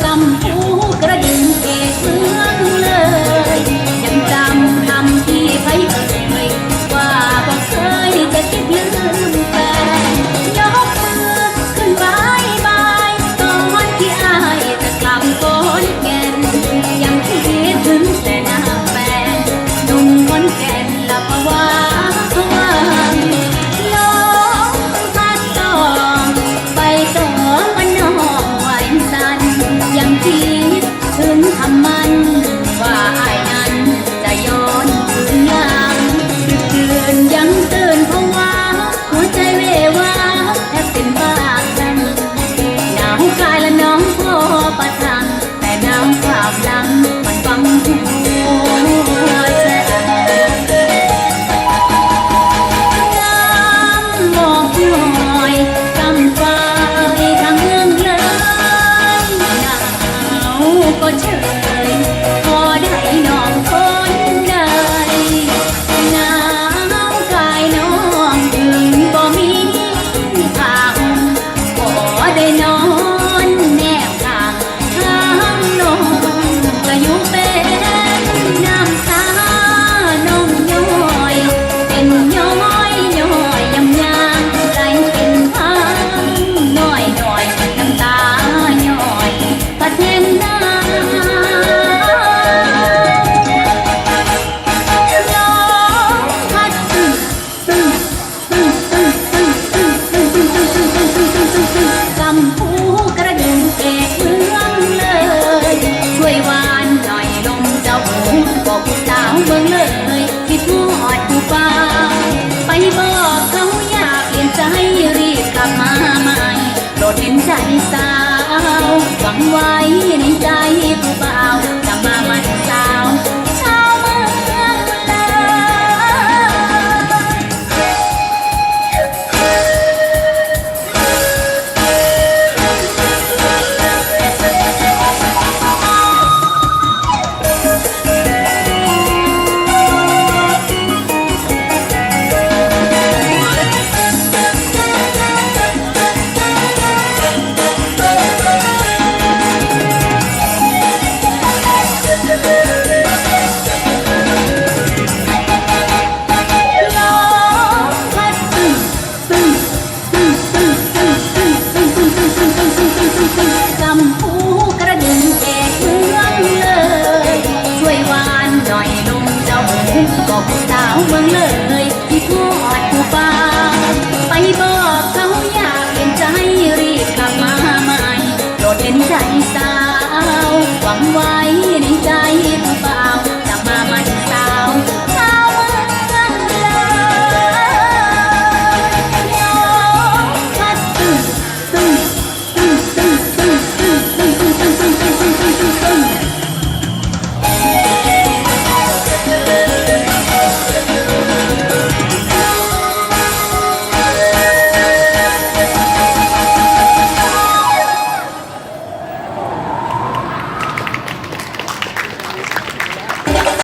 some no หุ่นบอกผู้สาวเมื่งเลยคิดหอดผู้ป้าไปบอกเขาอยากเปลี่ยนใจรีบกลับมาใหม่โปรดเห็นใจสาวหวังว่า